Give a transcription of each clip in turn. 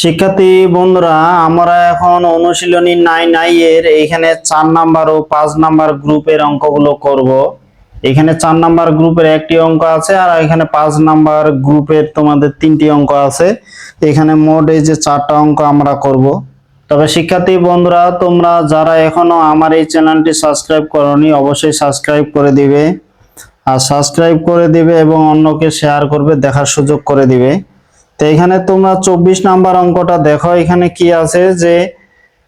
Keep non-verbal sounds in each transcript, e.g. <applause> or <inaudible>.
শিক্ষার্থী বন্ধুরা, আমরা এখন অনুশীলনী নাই নাই এর এইখানে চার নাম্বার ও পাঁচ নাম্বার গ্রুপের অঙ্কগুলো করব। এখানে চার নাম্বার গ্রুপের একটি অঙ্ক আছে আর এখানে পাঁচ নাম্বার গ্রুপের তোমাদের তিনটি অঙ্ক আছে। এখানে মোট এই যে চারটা অঙ্ক আমরা করব। তবে শিক্ষার্থী বন্ধুরা, তোমরা যারা এখনও আমার এই চ্যানেলটি সাবস্ক্রাইব করনি, অবশ্যই সাবস্ক্রাইব করে দিবে। আর সাবস্ক্রাইব করে দিবে এবং অন্যকে শেয়ার করবে, দেখার সুযোগ করে দিবে। তো এখানে তোমরা চব্বিশ নাম্বার অঙ্কটা দেখো। এখানে কি আছে যে,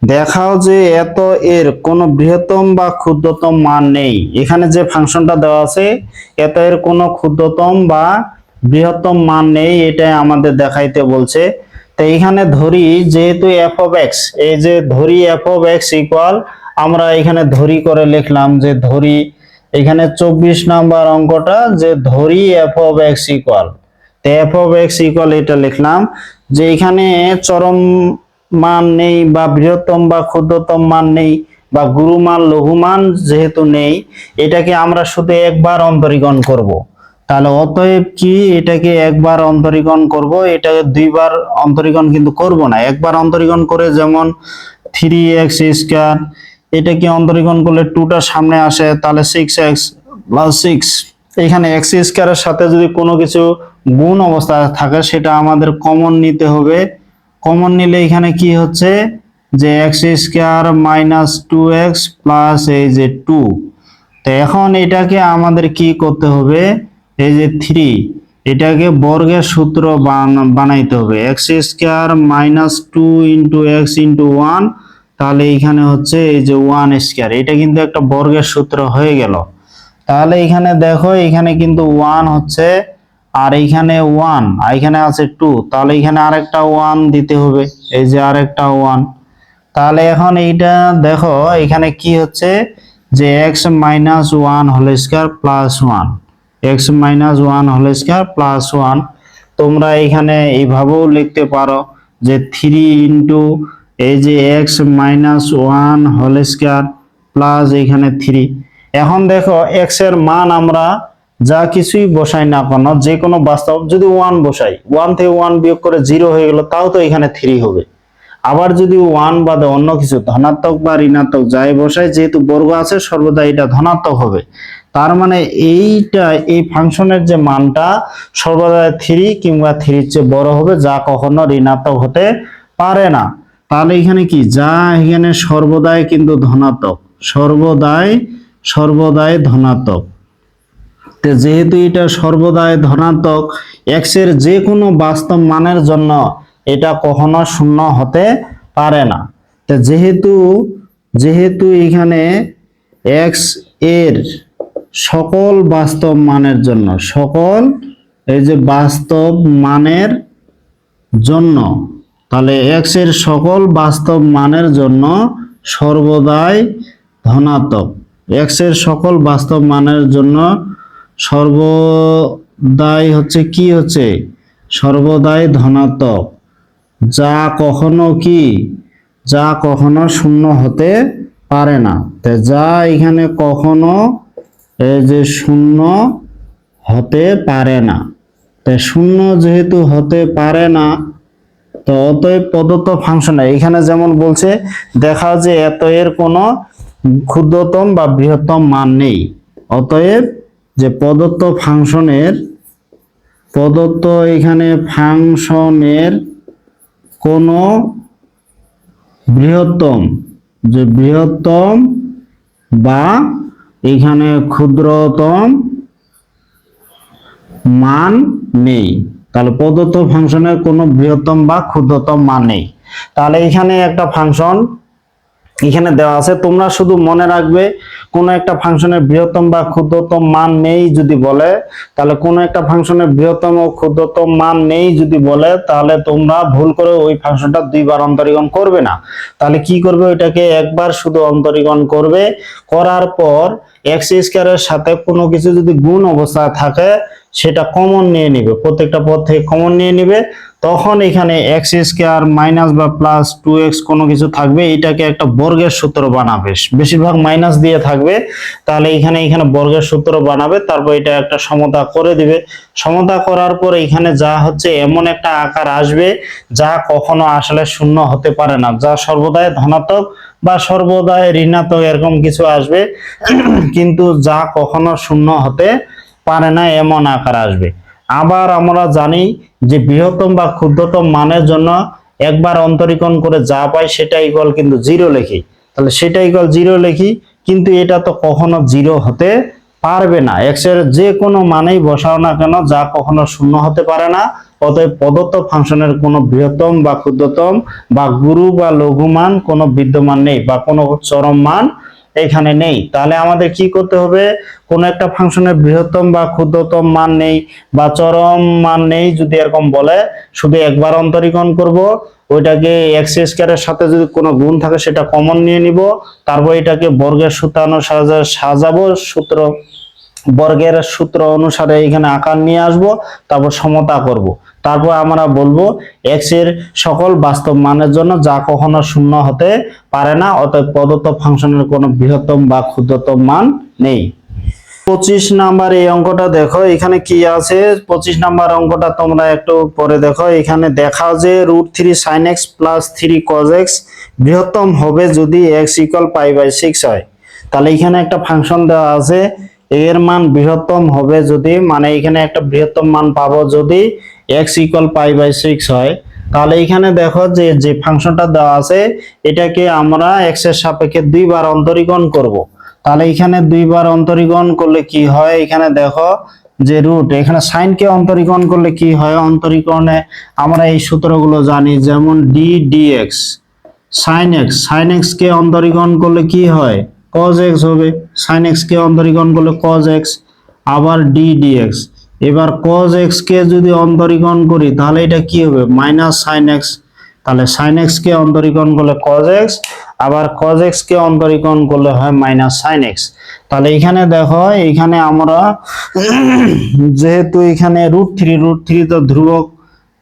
দেখাও যে এত এর কোনো বৃহত্তম বা ক্ষুদ্রতম মান নেই। এখানে যে ফাংশনটা দেওয়া আছে, এত এর কোনো ক্ষুদ্রতম বা বৃহত্তম মান নেই, এটাই আমাদের দেখাইতে বলছে। তো এখানে ধরি, যেহেতু এফ অফ এক্স এই যে ধরি এফ অফ এক্স ইকুয়াল আমরা এখানে ধরি করে লিখলাম যে ধরি, এখানে চব্বিশ নাম্বার অঙ্কটা যে ধরি F of X equal F of X equal এটা লিখলাম, যে এখানে চরম মান নেই বা বৃহত্তম বা ক্ষুদ্রতম মান নেই বা গুরুমান, লঘুমান যেহেতু নেই, এটাকে আমরা শুধু একবার অন্তরীকরণ করব। তাহলে অতএব কি এটাকে একবার অন্তরীকরণ করব এটাকে দুইবার অন্তরীকরণ কিন্তু করব না একবার অন্তরীকরণ করে যেমন থ্রি এক্স স্কোয়ার এটাকে অন্তরীকরণ করলে টুটা সামনে আসে, তাহলে সিক্স এক্স প্লাস সিক্স এখানে এক্স স্কোয়ারের সাথে যদি কোনো কিছু গুণ অবস্থা থাকে, সেটা আমাদের কমন নিতে হবে। কমন নিলে এখানে কি হচ্ছে? যে X square minus two X plus এই যে টু তো এখন এটাকে আমাদের কি করতে হবে? এই যে থ্রি এটাকে বর্গের সূত্র বান- বানাইতে হবে। X square minus two into X into one তাহলে এখানে হচ্ছে এই যে ওয়ান স্কোয়ার এটা কিন্তু একটা বর্গের সূত্র হয়ে গেল। তাহলে এখানে দেখো, এখানে কিন্তু ওয়ান হচ্ছে, আর এইখানে ওয়ান আর এখানে আছে টু তাহলে এখানে আরেকটা ওয়ান দিতে হবে, এই যে আরেকটা ওয়ান তাহলে এখন এইটা দেখো, এখানে কি হচ্ছে, যে X minus one whole square plus one X minus one whole square plus one তোমরা এখানে এইভাবেও লিখতে পারো, যে থ্রি ইন্টু এই যে X minus one whole square plus এখানে থ্রি এখন দেখো এক্সের মান আমরা যা কিছুই বসাই না কেন, যে কোনো বাস্তব যদি ওয়ান বসাই ওয়ান থেকে ওয়ান বিয়োগ করে জিরো হয়ে গেল, তাও তো এখানে থ্রি হবে। আবার যদি ওয়ান বাদে অন্য কিছু, ধনাত্মক বা ঋণাত্মক যাই বসাই, যেহেতু বর্গ আছে, সর্বদা এটা ধনাত্মক হবে। তার মানে এইটা, এই ফাংশনের যে মানটা সর্বদা থ্রি কিংবা থ্রির চেয়ে বড় হবে, যা কখনো ঋণাত্মক হতে পারে না। তাহলে এখানে কি? যা এখানে সর্বদাই কিন্তু ধনাত্মক, সর্বদাই সর্বদাই ধনাত্মক। তো যেহেতু এটা সর্বদাই ধনাত্মক এক্সের যে কোনো বাস্তব মানের জন্য এটা কখনো শূন্য হতে পারে না। তো যেহেতু যেহেতু এখানে এক্সের সকল বাস্তব মানের জন্য, সকল এই যে বাস্তব মানের জন্য, তাহলে এক্সের সকল বাস্তব মানের জন্য সর্বদাই ধনাত্মক। এক্সের সকল বাস্তব মানের জন্য সর্বদাই হচ্ছে কি হচ্ছে? সর্বদাই ধনাত্মক। যা কখনো কি? যা কখনো শূন্য হতে পারে না। তো যা এখানে কখনো এই যে শূন্য হতে পারে না। তো শূন্য যেহেতু হতে পারে না, তো অতএব প্রদত্ত ফাংশনে এখানে যেমন বলছে, দেখা যে এত এর কোনো ক্ষুদ্রতম বা বৃহত্তম মান নেই। অতএব যে প্রদত্ত ফাংশনের, প্রদত্ত এখানে ফাংশনের কোনো বৃহত্তম, যে বৃহত্তম বা এখানে ক্ষুদ্রতম মান নেই। তাহলে প্রদত্ত ফাংশনের কোনো বৃহত্তম বা ক্ষুদ্রতম মান নেই। তাহলে এখানে একটা ফাংশন এখানে দেওয়া আছে, তোমরা শুধু মনে রাখবে, কোন একটা ফাংশনের বৃহত্তম বা ক্ষুদ্রতম মান নেই যদি বলে, তাহলে কোন একটা ফাংশনের বৃহত্তম ও ক্ষুদ্রতম মান নেই যদি বলে, তাহলে তোমরা ভুল করে ওই ফাংশনটা দুইবার অন্তরীকরণ করবে না। তাহলে কি করবে? ওইটাকে একবার শুধু অন্তরীকরণ করবে, করার পর এক্স স্কোয়ারের সাথে কোনো কিছু যদি গুণ অবস্থায় থাকে, সেটা কমন নিয়ে নিবে। প্রত্যেকটা পদ থেকে কমন নিয়ে নিবে। তখন এখানে এক্স স্কোয়ার মাইনাস বা প্লাস টু এক্স কোনো কিছু থাকবে, এটাকে একটা বর্গের সূত্র বানাবে। বেশিরভাগ মাইনাস দিয়ে থাকবে, তাহলে এখানে এখানে বর্গের সূত্র বানাবে, তারপর এটা একটা সমতা করে দিবে। সমতা করার পর এখানে যা হচ্ছে, এমন একটা আকার আসবে, যা কখনো আসলে শূন্য হতে পারে না। যা সর্বদাই ধনাত্মক বা সর্বদাই ঋণাত্মক, এরকম কিছু আসবে। কিন্তু যা কখনো শূন্য হতে পারে না, এমন আকার আসবে। আবার আমরা জানি যে বৃহত্তম বা ক্ষুদ্রতম মানের জন্য একবার অন্তরীকরণ করে যা পাই সেটা ইকুয়াল কিন্তু জিরো লিখি। তাহলে সেটা ইকুয়াল জিরো লিখি, কিন্তু এটা তো কখনো জিরো হতে পারবে না। এক্সের যে কোনো মানেই বসাও না কেন, যা কখনো শূন্য হতে পারে না। অতএব প্রদত্ত ফাংশনের কোনো বৃহত্তম বা ক্ষুদ্রতম বা গুরু বা লঘু মান কোনো বিদ্যমান নেই বা কোনো চরম মান এখানে নেই। তাহলে আমাদের কি করতে হবে? কোন একটা ফাংশনের বৃহত্তম বা ক্ষুদ্রতম মান নেই বা চরম মান নেই যদি এরকম বলে, শুধু একবার অন্তরীকরণ করব, ওইটাকে এক্স স্কোয়ারের সাথে যদি কোনো গুণ থাকে সেটা কমন নিয়ে নিব, তারপর এটাকে বর্গের সূত্রানো সাজা সাজাবো, সূত্র বর্গের সূত্র অনুসারে এখানে আকার নিয়ে আসব, তারপর সমতা করব। তারপর আমরা বলব এক্সের সকল বাস্তব মানের জন্য যা কখনো শূন্য হতে পারে না, অতএব প্রদত্ত ফাংশনের কোনো বৃহত্তম বা ক্ষুদ্রতম মান নেই। পঁচিশ নাম্বার এই অঙ্কটা দেখো, এখানে কি আছে? পঁচিশ নাম্বার অঙ্কটা তোমরা একটু পরে দেখো। এখানে দেখা যে root three sine X plus three cos X বৃহত্তম হবে যদি X equal pi by six হয়। তাহলে এখানে একটা ফাংশন দেওয়া আছে এর মান বৃহত্তম হবে যদি মানে এখানে একটা বৃহত্তম মান পাবো যদি X equal pi by six হয়। তাহলে এখানে দেখো যে যে ফাংশনটা দেওয়া আছে, এটাকে আমরা এক্সের সাপেক্ষে দুইবার অন্তরীকরণ করব। তাহলে এখানে দুইবার অন্তরীকরণ করলে কি হয়? এখানে দেখো যে রুট এখানে সাইনকে অন্তরীকরণ করলে কি হয়? অন্তরীকরণে আমরা এই সূত্রগুলো জানি, যেমন D D X sine X sine X কে অন্তরীকরণ করলে কি হয়? কজ এক্স হবে সাইন এক্স কে অন্তরীকরণ করলে কজ এক্স আবার ডি ডিএক্স এবার কজ এক্স কে যদি অন্তরীকরণ করি, তাহলে এটা কি হবে? মাইনাস সাইন এক্স তাহলে সাইন এক্স কে অন্তরীকরণ করলে কজ এক্স আবার কজ এক্স কে অন্তরীকরণ করলে হয় মাইনাস সাইন এক্স তাহলে এখানে দেখো, এখানে আমরা <coughs> যেহেতু এখানে রুট থ্রি রুট থ্রি তো ধ্রুবক,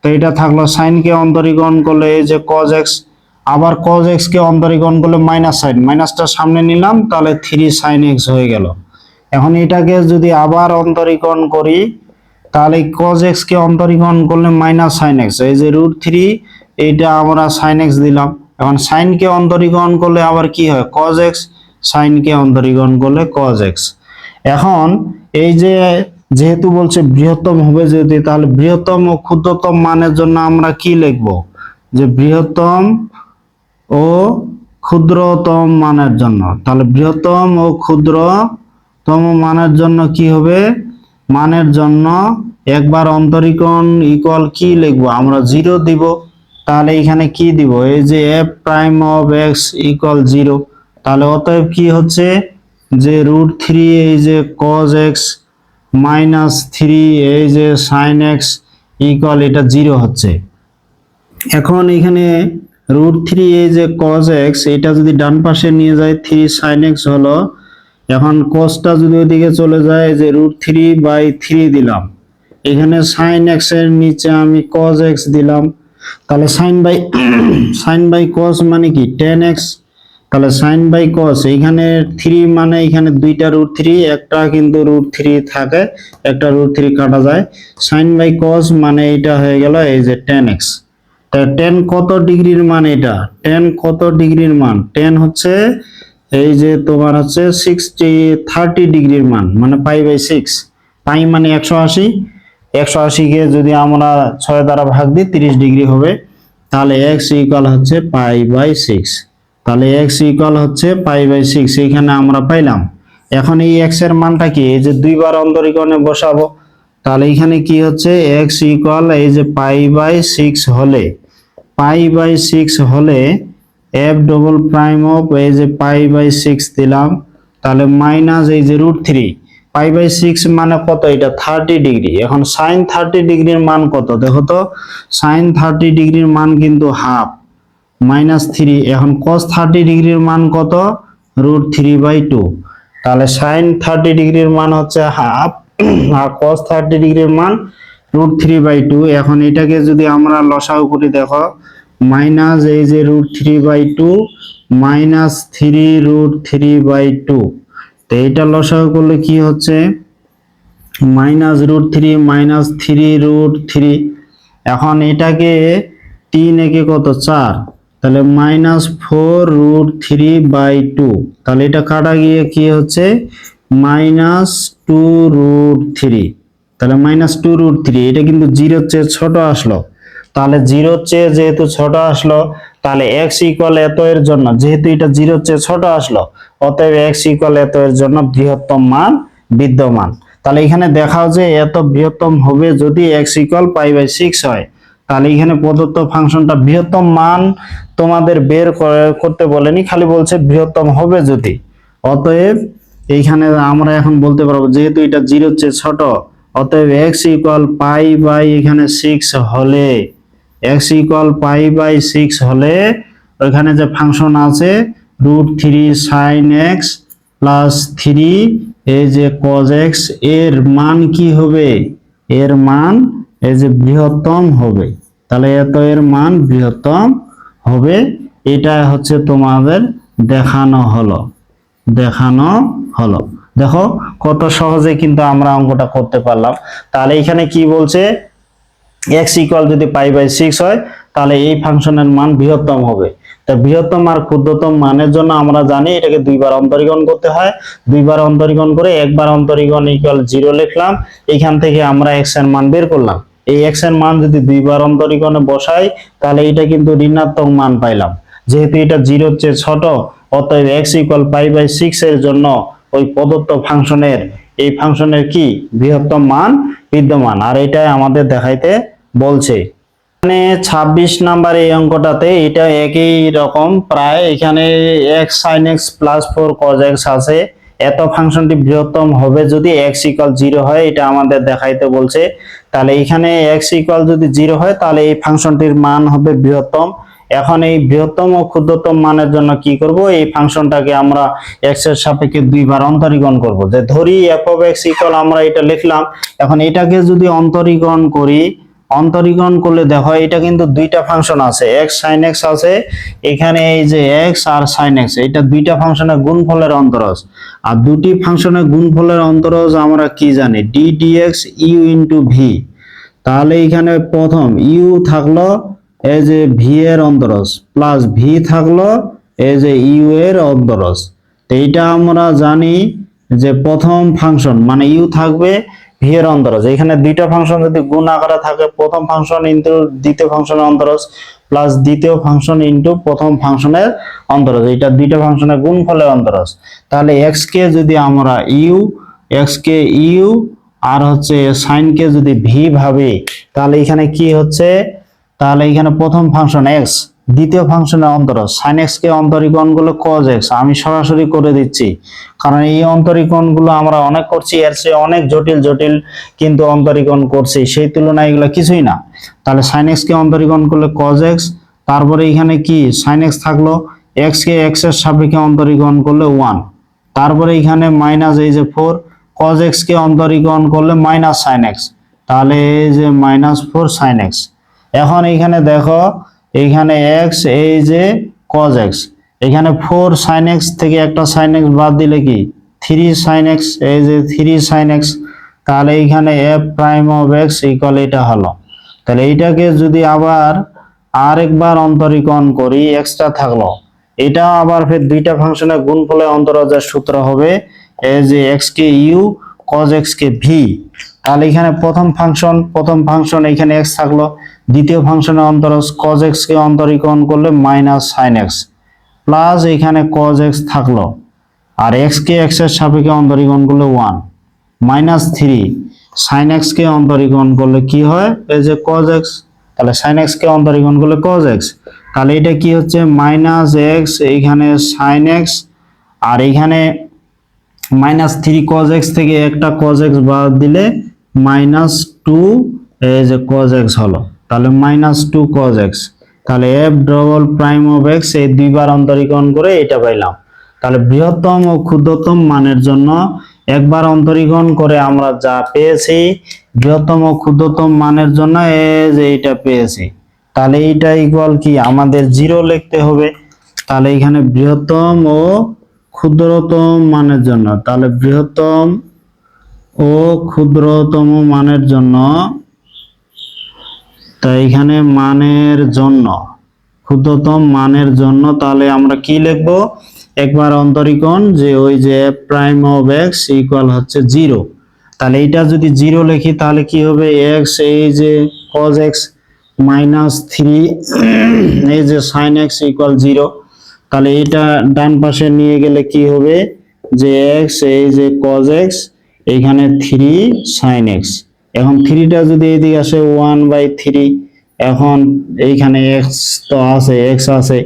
তো এটা থাকল সাইন কে অন্তরীকরণ করলে এই যে কজ এক্স আবার কজ এক্স কে অন্তরীকরণ করলে মাইনাস সাইন মাইনাসটা সামনে নিলাম, তাহলে থ্রি সাইন এক্স হয়ে গেল। এখন এটাকে যদি আবার অন্তরীকরণ করি, তাহলে কজ এক্স কে অন্তরীকরণ করলে মাইনাস সাইন এক্স এই যে রুট থ্রি এইটা আমরা সাইন এক্স দিলাম। এখন সাইন কে অন্তরীকরণ করলে আবার কি হয়? কজ এক্স সাইন কে অন্তরীকরণ করলে কজ এক্স এখন এই যে যেহেতু বলছে বৃহত্তম হবে যদি, তাহলে বৃহত্তম ও ক্ষুদ্রতম মানের জন্য আমরা কি লিখব? যে বৃহত্তম ও ক্ষুদ্রতম মানের জন্য। তাহলে বৃহত্তম ও ক্ষুদ্রতম মানের জন্য কি হবে? মানের জন্য একবার অন্তরীকরণ ইকুয়াল কি লিখব? আমরা জিরো দিব। তাহলে এখানে কি দিব? এই যে F prime of X equal zero তাহলে অতএব কি হচ্ছে? যে রুট থ্রি এই যে কজ এক্স মাইনাস থ্রি এই যে সাইন এক্স ইকুয়াল এটা জিরো হচ্ছে। এখন এখানে রুট থ্রি এই যে কজ এক্স এটা যদি ডান পাশে নিয়ে যায় থ্রি সাইন এক্স হলো, এখন কসটা যদি ওইদিকে চলে যায়, যে রুট থ্রি বাই থ্রি দিলাম, এখানে সাইন এক্সের নিচে আমি কজ এক্স দিলাম, তাহলে sine by sine by cos মানে কি? টেন এক্স তাহলে সাইন বাই কস এখানে থ্রি মানে এখানে দুইটা রুট থ্রি একটা কিন্তু রুট থ্রি থাকে, একটা রুট থ্রি কাটা যায় সাইন বাই কস মানে এটা হয়ে গেল এই যে টেন এক্স টেন কত ডিগ্রির মান এটা? টেন কত ডিগ্রির মান? টেন হচ্ছে এই যে তোমার হচ্ছে সিক্সটি থার্টি ডিগ্রির মান মানে পাই বাই সিক্স পাই মানে একশো আশি। একশো আশিকে যদি আমরা ছয় দ্বারা ভাগ দিই, তিরিশ ডিগ্রি হবে। তাহলে এক্স ইকুয়াল হচ্ছে পাই বাই সিক্স তাহলে এক্স ইকুয়াল হচ্ছে পাই বাই সিক্স এখানে আমরা পাইলাম। এখন এই এক্সের মানটা কি? এই যে দুইবার অন্তরীকরণে বসাবো। তাহলে এখানে কি হচ্ছে? এক্স ইকুয়াল এই যে পাই বাই সিক্স হলে পাই বাই সিক্স হলে এফ ডবল প্রাইম অফ এই যে পাই বাই সিক্স দিলাম, তাহলে মাইনাস এই যে root three pi by six মানে কত? এটা থার্টি ডিগ্রি এখন সাইন থার্টি ডিগ্রির মান কত? দেখো তো সাইন থার্টি ডিগ্রির মান কিন্তু হাফ মাইনাস থ্রি এখন কস থার্টি ডিগ্রির মান কত? রুট থ্রি বাই টু তাহলে সাইন থার্টি ডিগ্রির মান হচ্ছে হাফ আর কস থার্টি ডিগ্রির মান রুট থ্রি বাই টু এখন এটাকে যদি আমরা লসাগু করি, দেখো মাইনাস এই যে root three by two minus three root three by two তো এটা লসাগু করলে কি হচ্ছে? Minus root three minus three root three এখন এটাকে তিন একে কত? চার। তাহলে minus four root three by two তাহলে এটা কাটা গিয়ে কি হচ্ছে? Minus two root three. তাহলে মাইনাস টু রুট থ্রি, এটা কিন্তু জিরোর চেয়ে ছোট আসলো। তাহলে জিরোর চেয়ে যেহেতু ছোট আসলো, তাহলে এক্স ইকুয়াল এত এর জন্য, যেহেতু এটা জিরোর চেয়ে ছোট আসলো, অতএব এক্স ইকুয়াল এত এর জন্য বৃহত্তম মান বিদ্যমান। তাহলে এখানে দেখাও যে এত বৃহত্তম হবে যদি X equal pi by six হয়, তাহলে এখানে প্রদত্ত ফাংশনটা বৃহত্তম মান তোমাদের বের করে- করতে বলেনি, খালি বলছে বৃহত্তম হবে যদি। অতএব এইখানে আমরা এখন বলতে পারব, যেহেতু এটা জিরোর চেয়ে ছোট, অতএব এক্স ইকুয়াল পাই বাই এখানে সিক্স হলে X equal pi by six হলে ওইখানে যে ফাংশন আছে root three sine X plus three এই যে কজ এক্সের মান কি হবে? এর মান এই যে বৃহত্তম হবে। তাহলে এত এর মান বৃহত্তম হবে, এটা হচ্ছে তোমাদের দেখানো হলো। দেখানো হলো। দেখো, কত সহজে কিন্তু আমরা অঙ্কটা করতে পারলাম। তাহলে এখানে কি বলছে? এক্স ইকুয়াল যদি পাই বাই সিক্স হয়, তাহলে এই ফাংশনের মান বৃহত্তম হবে। তা বৃহত্তম আর ক্ষুদ্রতম মানের জন্য আমরা জানি এটাকে দুইবার অন্তরীকরণ করতে হয়। দুইবার অন্তরীকরণ করে একবার অন্তরীকরণ ইকুয়াল জিরো লিখলাম। এখান থেকে আমরা এক্সের মান বের করলাম। এই এক্সের মান যদি দুইবার অন্তরীকরণে বসাই, তাহলে এটা কিন্তু ঋণাত্মক মান পাইলাম। যেহেতু এটা জিরোর চেয়ে ছোট, অতএব X equal pi by six এর জন্য ওই প্রদত্ত ফাংশনের, এই ফাংশনের কি? বৃহত্তম মান, বিদ্যমান। আর এটাই আমাদের দেখাইতে বলছে। এখানে ছাব্বিশ নাম্বার এই অঙ্কটাতে এটা একই রকম, প্রায় এখানে X sine X plus four cos X আছে। এত ফাংশনটি বৃহত্তম হবে যদি এক্স ইকুয়াল জিরো হয়, এটা আমাদের দেখাইতে বলছে। তাহলে এখানে এক্স ইকুয়াল যদি জিরো হয়, তাহলে এই ফাংশনটির মান হবে বৃহত্তম। এখন এই বৃহত্তম ও ক্ষুদ্রতম মানের জন্য কি করব? এই ফাংশনটাকে আমরা এক্সের সাপেক্ষে দুইবার অন্তরীকরণ করব। যে ধরি এফ অফ এক্স আমরা এটা লিখলাম। এখন এটাকে যদি অন্তরীকরণ করি, অন্তরীকরণ করলে দেখো এটা কিন্তু দুইটা ফাংশন আছে। এক্স সাইন এক্স আছে, এখানে এই যে এক্স আর সাইন এক্স এটা দুইটা ফাংশনের গুণফলের অন্তরজ। আর দুটি ফাংশনের গুণফলের অন্তরজ আমরা কি জানি? ডিএক্স ইউ ইন্টু ভি তাহলে এখানে প্রথম ইউ থাকল এই যে ভি এর অন্তরজ প্লাস ভি থাকল, এই যে ইউ এর অন্তরজ। তো এইটা আমরা জানি যে প্রথম ফাংশন মানে ইউ থাকবে ভি এর অন্তরজ। এখানে দুইটা ফাংশন যদি গুণ আকারে থাকে, প্রথম ফাংশন ইনটু দ্বিতীয় ফাংশনের অন্তরজ প্লাস দ্বিতীয় ফাংশন ইনটু প্রথম ফাংশনের অন্তরজ। এটা দুইটা ফাংশনের গুণফলের অন্তরজ। তাহলে এক্স কে যদি আমরা ইউ এক্স কে ইউ আর হচ্ছে সাইন কে যদি ভি ভাবে, তাহলে এখানে কি হচ্ছে? তাহলে এখানে প্রথম ফাংশন এক্স দ্বিতীয় ফাংশনের অন্তরজ সাইন এক্স কে অন্তরীকরণগুলো কজ এক্স আমি সরাসরি করে দিচ্ছি। কারণ এই অন্তরীকরণগুলো আমরা অনেক করছি, এর চেয়ে অনেক জটিল জটিল কিন্তু অন্তরীকরণ করছি, সেই তুলনায় এগুলো কিছুই না। তাহলে সাইন এক্স কে অন্তরীকরণ করলে কজ এক্স তারপরে এখানে কি সাইন এক্স থাকল এক্স কে এক্সের সাপেক্ষে অন্তরীকরণ করলে ওয়ান তারপরে এখানে মাইনাস এই যে ফোর কজ এক্স কে অন্তরীকরণ করলে মাইনাস সাইন এক্স তাহলে এই যে মাইনাস ফোর সাইন এক্স এখন এইখানে দেখো, এইখানে এক্স এই যে কজ এক্স এখানে ফোর সাইন এক্স থেকে একটা সাইন এক্স বাদ দিলে কি? থ্রি সাইন এক্স এই যে থ্রি সাইন এক্স তাহলে এইখানে f prime of x equal এটা হলো। তাহলে এইটাকে যদি আবার আরেকবার অন্তরীকরণ করি এক্সট্রা থাকল। এটা আবার ফের দুইটা ফাংশনের গুণফলে অন্তরজের সূত্র হবে, এই যে এক্স কে ইউ কজ এক্স কে ভি তাহলে এখানে প্রথম ফাংশন প্রথম ফাংশন এখানে এক্স থাকল। দ্বিতীয় ফাংশনের অন্তরজ কজ এক্স কে অন্তরীকরণ করলে মাইনাস সাইন এক্স প্লাস এখানে কজ এক্স থাকল, আর এক্স কে এক্সের সাপেক্ষে অন্তরীকরণ করলে one minus three sine x কে অন্তরীকরণ করলে কি হয়? এই যে কজ এক্স তাহলে সাইন এক্স কে অন্তরীকরণ করলে কজ এক্স তাহলে এটা কি হচ্ছে? মাইনাস এক্স এইখানে সাইন এক্স আর এইখানে মাইনাস থ্রি কজ এক্স থেকে একটা কজ এক্স বাদ দিলে মাইনাস টু এই যে কজ এক্স হলো। তাহলে মাইনাস টু কজ এক্স তাহলে f double prime of x এই দুইবার অন্তরীকরণ করে এটা পাইলাম। তাহলে বৃহত্তম ও ক্ষুদ্রতম মানের জন্য একবার অন্তরীকরণ করে আমরা যা পেয়েছি, বৃহত্তম ও ক্ষুদ্রতম মানের জন্য এই যে এটা পেয়েছি। তাহলে এইটা ইকুয়াল কি? আমাদের জিরো লিখতে হবে। তাহলে এখানে বৃহত্তম ও ক্ষুদ্রতম মানের জন্য, তাহলে বৃহত্তম ও ক্ষুদ্রতম মানের জন্য তাই এখানে মানের জন্য, ক্ষুদ্রতম মানের জন্য তাহলে আমরা কি লিখব? একবার অন্তরীকরণ যে ওই যে প্রাইম অফ এক্স ইকুয়াল হচ্ছে জিরো তাহলে এইটা যদি জিরো লিখি তাহলে কি হবে? এক্স এই যে কজ এক্স মাইনাস থ্রি এই যে সাইন এক্স ইকুয়াল জিরো তাহলে এটা ডান পাশে নিয়ে গেলে কি হবে? যে এক্স এই যে কজ এক্স এখানে থ্রি সাইন এক্স এখন থ্রিটা যদি এইদিকে আসে ওয়ান বাই থ্রি এখন এইখানে এক্স তো আছে এক্স আছে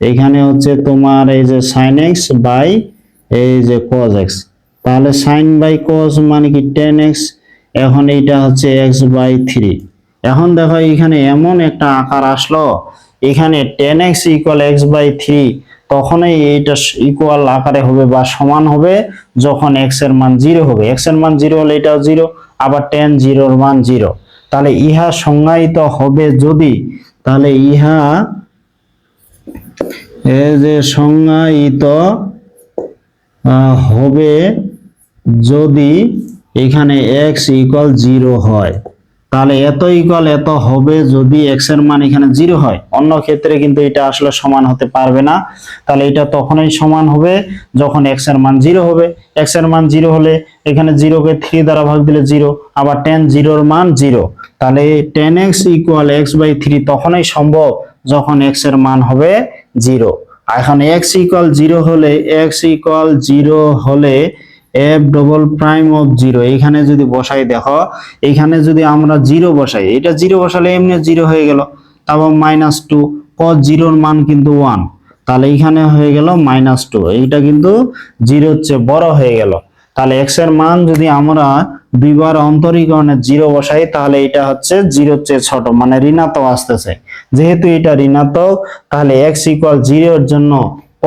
এইখানে হচ্ছে তোমার এই যে সাইন এক্স বাই এই যে কজ এক্স তাহলে সাইন বাই কজ মানে কি টেন এক্স এখন এইটা হচ্ছে এক্স বাই থ্রি এখন দেখো এখানে এমন একটা আকার আসলো, এখানে tan x equal x by three তখনই এইটা ইকুয়াল আকারে হবে বা সমান হবে, যখন এক্সের মান জিরো হবে। এক্সের মান জিরো হলে এটাও জিরো আবার টেন জিরোর মান জিরো তাহলে ইহা সংজ্ঞায়িত হবে যদি, তাহলে ইহা এ যে সংজ্ঞায়িত হবে যদি এখানে এক্স ইকুয়াল জিরো হয়। তাহলে এত ইকুয়াল এত হবে যদি এক্সের মান এখানে জিরো হয়। অন্য ক্ষেত্রে কিন্তু এটা আসলে সমান হতে পারবে না। তাহলে এটা তখনই সমান হবে যখন এক্সের মান জিরো হবে। এক্সের মান জিরো হলে এখানে জিরোকে থ্রি দ্বারা ভাগ দিলে জিরো আবার টেন জিরোর মান জিরো তাহলে tan x equal x by three তখনই সম্ভব যখন এক্সের মান হবে জিরো এখন এক্স ইকুয়াল জিরো হলে এক্স ইকুয়াল জিরো হলে f double prime of zero এখানে যদি বসাই দেখো এখানে যদি আমরা জিরো বসাই এটা জিরো বসালে এমনি জিরো হয়ে গেল। তারপর মাইনাস টু কস জিরোর মান কিন্তু ওয়ান তাহলে এখানে হয়ে গেল মাইনাস টু এইটা কিন্তু জিরোর চেয়ে বড় হয়ে গেল। তাহলে এক্সের মান যদি আমরা দুইবার অন্তরীকরণে জিরো বসাই, তাহলে এটা হচ্ছে জিরোর চেয়ে ছোট মানে ঋণাত্মক আসতেছে। যেহেতু এটা ঋণাত্মক, তাহলে এক্স ইকুয়াল জিরোর জন্য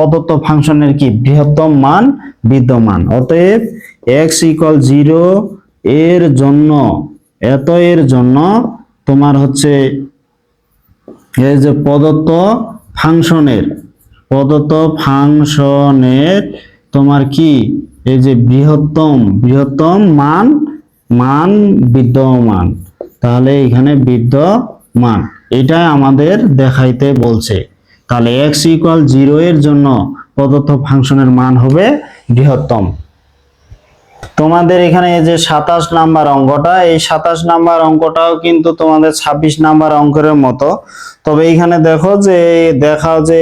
প্রদত্ত ফাংশনের কি? বৃহত্তম মান, বিদ্যমান। অতএব এক্স ইকুয়াল জিরো এর জন্য এত এর জন্য তোমার হচ্ছে এই যে প্রদত্ত ফাংশনের প্রদত্ত ফাংশনের তোমার কি? এই যে বৃহত্তম বৃহত্তম মান মান বিদ্যমান। তাহলে এখানে বিদ্যমান। এটা আমাদের দেখাইতে বলছে। তাহলে এক্স ইকুয়াল জিরো এর জন্য প্রদত্ত ফাংশনের মান হবে বৃহত্তম। তোমাদের এখানে যে সাতাশ নাম্বার অঙ্কটা, এই সাতাশ নাম্বার অঙ্কটাও কিন্তু তোমাদের ছাব্বিশ নাম্বার অঙ্কের মতো। তবে এখানে দেখো যে, দেখাও যে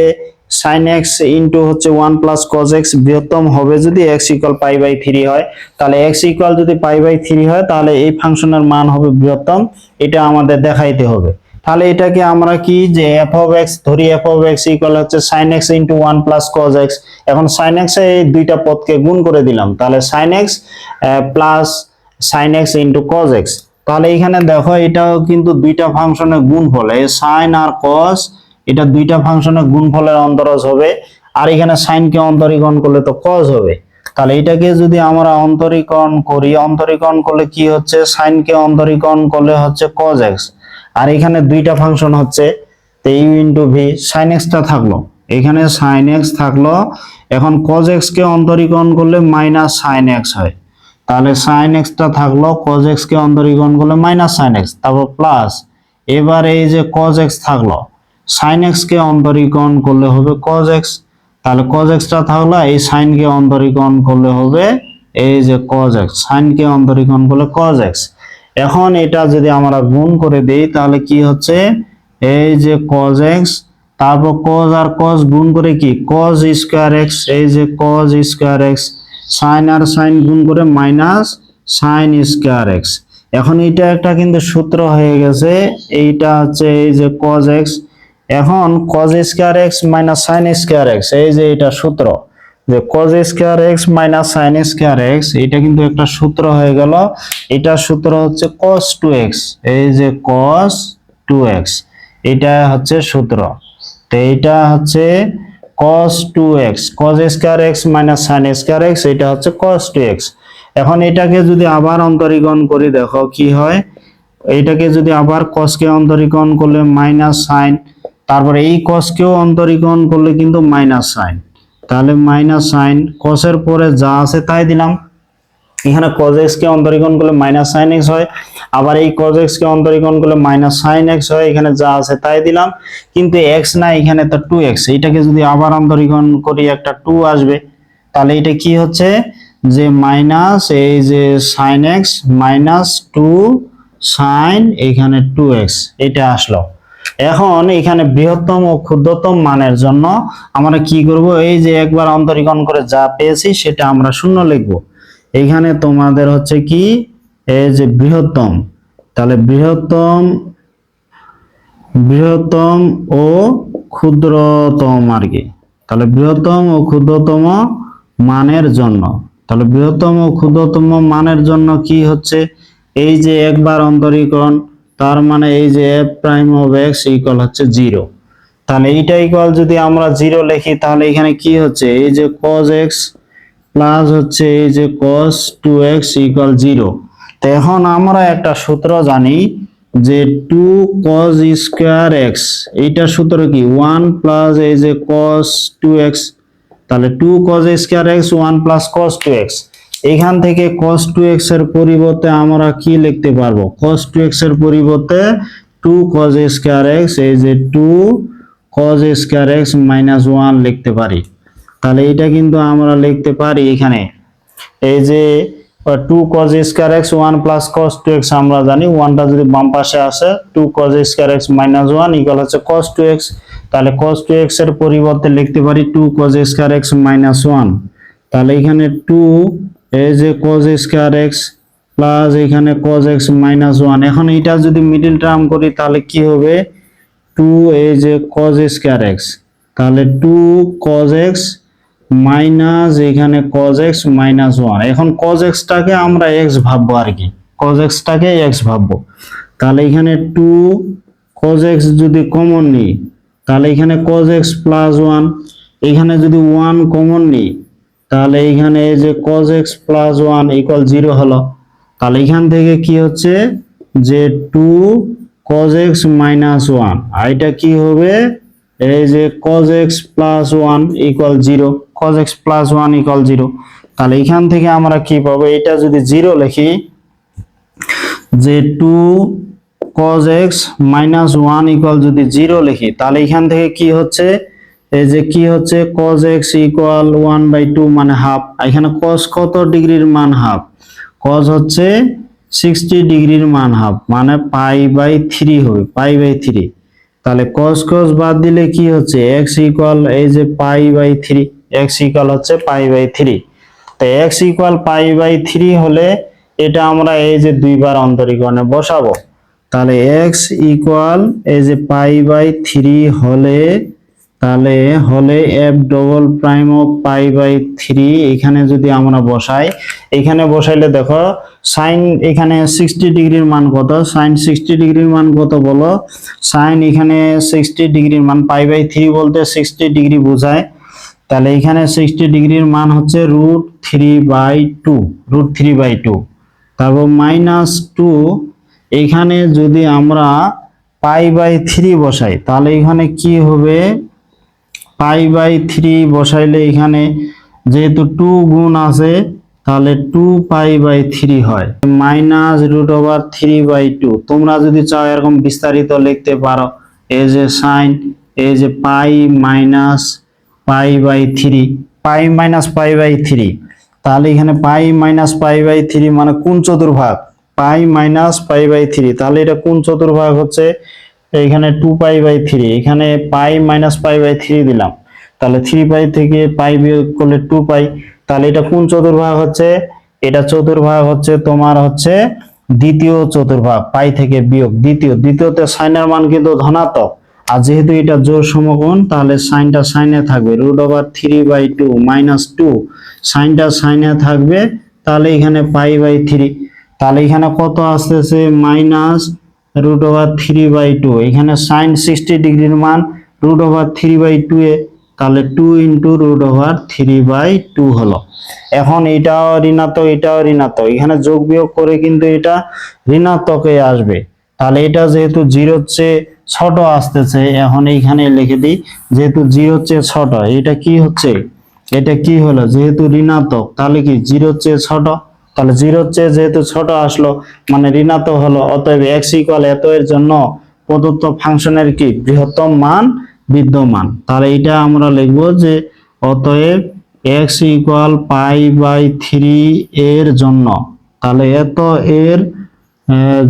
সাইন এক্স ইন্টু হচ্ছে ওয়ান প্লাস কজ এক্স বৃহত্তম হবে যদি x equal pi by three হয়। তাহলে এক্স ইকুয়াল যদি পাই বাই থ্রি হয়, তাহলে এই ফাংশনের মান হবে বৃহত্তম। এটা আমাদের দেখাইতে হবে। তাহলে এটাকে আমরা কি যে এফ অফ এক্স ধরি এফ অফ এক্স ইকুয়াল হচ্ছে sine x into one plus cos x এখন সাইন এক্স এই দুইটা পদকে গুণ করে দিলাম। তাহলে sine x plus sine x into cos x তাহলে এখানে দেখো এটাও কিন্তু দুইটা ফাংশনের গুণফল এই সাইন আর কস এটা দুইটা ফাংশনের গুণফলের অন্তরজ হবে। আর এখানে সাইনকে অন্তরীকরণ করলে তো কজ হবে। তাহলে এটাকে যদি আমরা অন্তরীকরণ করি, অন্তরীকরণ করলে কি হচ্ছে? সাইনকে অন্তরীকরণ করলে হচ্ছে কজ এক্স আর এখানে দুইটা ফাংশন হচ্ছে, তো ইউ ইন্টু ভি সাইন এক্সটা থাকল। এখানে সাইন এক্স থাকল, এখন কজ এক্স কে অন্তরীকরণ করলে মাইনাস সাইন এক্স হয়। তাহলে সাইন এক্সটা থাকল কজ এক্স কে অন্তরীকরণ করলে মাইনাস সাইন এক্স তারপর প্লাস এবার এই যে কজ এক্স থাকল সাইন এক্স কে অন্তরীকরণ করলে হবে কজ এক্স তাহলে কজ এক্সটা থাকল, এই সাইন কে অন্তরীকরণ করলে হবে এই যে কজ এক্স সাইন কে অন্তরীকরণ করলে কজ এক্স এখন এটা যদি আমরা গুণ করে দেই, তাহলে কি হচ্ছে? এই যে কজ এক্স তারপর কজ আর কজ গুণ করে কি? কজ স্কোয়ার এক্স এই যে কজ স্কোয়ার এক্স সাইন আর সাইন গুণ করে মাইনাস সাইন স্কোয়ার এক্স এখন এটা একটা কিন্তু সূত্র হয়ে গেছে, এইটা হচ্ছে এই যে কজ এক্স এখন cos square minus sine square x এই যে এটা সূত্র। যে cos square x minus sine square x এটা কিন্তু একটা সূত্র হয়ে গেল। এটা সূত্র হচ্ছে টু এক্স এই যে টু এক্স এটা হচ্ছে সূত্র। তো এটা হচ্ছে cos 2x cos square x minus sin square x, এটা হচ্ছে cos 2x এখন এটাকে যদি আবার অন্তরীকরণ করি, দেখো কি হয়? এটাকে যদি আবার কসকে অন্তরীকরণ করলে মাইনাস সাইন তারপরে এই কসকেও অন্তরীকরণ করলে কিন্তু মাইনাস সাইন তাহলে মাইনাস সাইন কসের পরে যা আছে তাই দিলাম। এখানে x কে অন্তরীকরণ করলে মাইনাস সাইন এক্স হয়। আবার এই x কে অন্তরীকরণ করলে মাইনাস সাইন এক্স হয়। এখানে যা আছে তাই দিলাম। কিন্তু এক্স না এখানে তো টু এক্স এইটাকে যদি আবার অন্তরীকরণ করি, একটা টু আসবে। তাহলে এটা কি হচ্ছে? যে মাইনাস এই যে sine x minus two sine এখানে টু এক্স এটা আসলো। এখন এখানে বৃহত্তম ও ক্ষুদ্রতম মানের জন্য আমরা কি করব? এই যে একবার অন্তরীকরণ করে যা পেয়েছি সেটা আমরা শূন্য লিখব। এখানে তোমাদের হচ্ছে কি? এই যে বৃহত্তম। তাহলে বৃহত্তম বৃহত্তম ও ক্ষুদ্রতম আর কি। তাহলে বৃহত্তম ও ক্ষুদ্রতম মানের জন্য। তাহলে বৃহত্তম ও ক্ষুদ্রতম মানের জন্য কি হচ্ছে? এই যে একবার অন্তরীকরণ তার মানে এই যে f prime of x equal হচ্ছে জিরো তাহলে এইটা ইকুয়াল যদি আমরা জিরো লিখি, তাহলে এখানে কি হচ্ছে? এই যে cos x প্লাস হচ্ছে এই যে cos 2x ইকুয়াল জিরো তো এখন আমরা একটা সূত্র জানি যে টু cos স্কোয়ার এক্স এইটা সূত্র কি? ওয়ান প্লাস এই যে cos 2x তাহলে two cos square x one plus cos 2x এখান থেকে cos 2x এর পরিবর্তে আমরা কি লিখতে পারব? cos 2x এর পরিবর্তে টু cos স্কোয়ার এক্স এই যে two cos square x minus one লিখতে পারি। তাহলে এটা কিন্তু আমরা লিখতে পারি এখানে। এই যে two cos square x one plus cos two x আমরা জানি ওয়ানটা যদি বাম পাশে আসে two cos square x minus one equal হচ্ছে cos টু এক্স তাহলে cos টু এক্সের পরিবর্তে লিখতে পারি two cos square x minus one তাহলে এখানে টু এই যে cos স্কোয়ার এক্স প্লাস এখানে cos এক্স মাইনাস ওয়ান এখন এটা যদি মিডিল টার্ম করি, তাহলে কি হবে? টু এই যে cos স্কোয়ার এক্স তাহলে টু cos এক্স মাইনাস এখানে cos x মাইনাস ওয়ান এখন cos x টাকে আমরা x ভাববো আর কি। cos x টাকে x ভাববো। তাহলে এখানে টু cos x যদি কমন নিই, তাহলে এখানে cos x প্লাস ওয়ান এখানে যদি ওয়ান কমন নিই তাহলে এখানে এই যে cos x plus one equal zero হলো। তাহলে এখান থেকে কি হচ্ছে? যে two cos x minus one আর এটা কি হবে? এই যে cos x plus one equal zero cos x plus one equal zero তাহলে এখান থেকে আমরা কি পাবো? এটা যদি জিরো লিখি, যে two cos x minus one যদি জিরো লিখি, তাহলে এখান থেকে কি হচ্ছে? এই যে কি হচ্ছে? cos x equal one by two মানে হাফ এখানে cos কত ডিগ্রির মান হাফ cos হচ্ছে সিক্সটি ডিগ্রির মান হাফ মানে পাই বাই থ্রি হবে পাই বাই থ্রি তাহলে cos cos বাদ দিলে কি হচ্ছে? x এই যে pi by three x equal হচ্ছে পাই বাই থ্রি তো x equal pi by three হলে এটা আমরা এই যে দুইবার অন্তরীকরণে বসাবো। তাহলে x এই যে পাই বাই থ্রি হলে তাহলে হলে f double prime of pi by three এখানে যদি আমরা বসাই, এখানে বসাইলে দেখো সাইন এখানে সিক্সটি ডিগ্রির মান কত? সাইন সিক্সটি ডিগ্রির মান কত বলো? সাইন এখানে সিক্সটি ডিগ্রির মান পাই বাই থ্রি বলতে সিক্সটি ডিগ্রি বোঝায়। তাহলে এখানে সিক্সটি ডিগ্রির মান হচ্ছে root three by two root three by two তারপর মাইনাস টু এখানে যদি আমরা পাই বাই থ্রি বসাই, তাহলে এখানে কি হবে? পাই বাই থ্রি বসাইলে এখানে যেহেতু টু গুণ আছে, তাহলে টু পাই বাই থ্রি হয়। Minus root over three by two তোমরা যদি চাও এরকম বিস্তারিত লিখতে পারো, এই যে সাইন এই যে pi minus pi by three, pi minus pi by three. তাহলে এখানে pi minus pi by three মানে কোন চতুর্ভাগ? Pi minus pi by three. তাহলে এটা কোন চতুর্ভাগ হচ্ছে? এখানে টু পাই বাই থ্রি এখানে pi minus pi by three দিলাম। তাহলে থ্রি পাই থেকে পাই বিয়োগ করলে টু পাই তাহলে এটা কোন চতুর্ভাগ হচ্ছে? এটা চতুর্ভাগ হচ্ছে তোমার হচ্ছে দ্বিতীয় চতুর্ভাগ পাই থেকে বিয়োগ, দ্বিতীয়। দ্বিতীয়তে সাইনের মান কিন্তু ধনাত্মক। আর যেহেতু এটা জোর সমকোণ, তাহলে সাইনটা সাইনে থাকবে root over three by two minus two সাইনটা সাইনে থাকবে, তাহলে এখানে পাই বাই থ্রি তাহলে এখানে কত আসতেছে? Minus root over three by two এখানে সাইন সিক্সটি ডিগ্রির মান root over three by two এ, তাহলে two into root over three by two হলো। এখন এটাও ঋণাত্মক এটাও ঋণাত্মক। এখানে যোগ বিয়োগ করে কিন্তু এটা ঋণাত্মকে আসবে। তাহলে এটা যেহেতু জিরোর চেয়ে ছোট আসতেছে, এখন এইখানে লিখে দিই, যেহেতু জিরোর চেয়ে ছোট, এটা কি হচ্ছে? এটা কি হলো? যেহেতু ঋণাত্মক, তাহলে কি জিরোর চেয়ে ছোট? তাহলে জিরোর চেয়ে যেহেতু ছোট আসলো মানে ঋণাত্মক হলো, অতএব এক্স ইকুয়াল এত এর জন্য প্রদত্ত ফাংশনের কি? বৃহত্তম মান, বিদ্যমান। তাহলে এটা আমরা লিখব যে অতএব x equal pi by three এর জন্য। তাহলে এত এর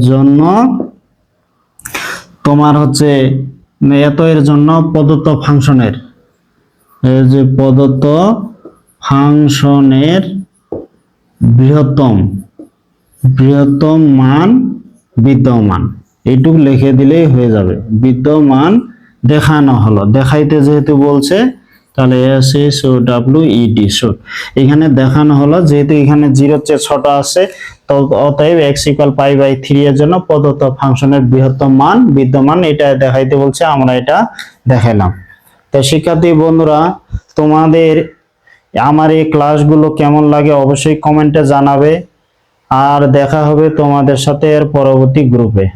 জন্য তোমার হচ্ছে, এত এর জন্য প্রদত্ত ফাংশনের যে প্রদত্ত ফাংশনের বৃহত্তম। বৃহত্তম মান বিদ্যমান। এইটুকু লিখে দিলেই হয়ে যাবে। বিদ্যমান দেখানো হলো। দেখাইতে যেহেতু বলছে, তাহলে S O W E D shoot এখানে দেখানো হলো, যেহেতু এখানে জিরোর চেয়ে ছোট আছে, তো অতএব x equal pi by three এর জন্য প্রদত্ত ফাংশনের বৃহত্তম মান বিদ্যমান, এটা দেখাইতে বলছে, আমরা এটা দেখাইলাম। তো শিক্ষার্থী বন্ধুরা, তোমাদের আমার এই ক্লাসগুলো কেমন লাগে অবশ্যই কমেন্টে জানাবে। আর দেখা হবে তোমাদের সাথে এর পরবর্তী গ্রুপে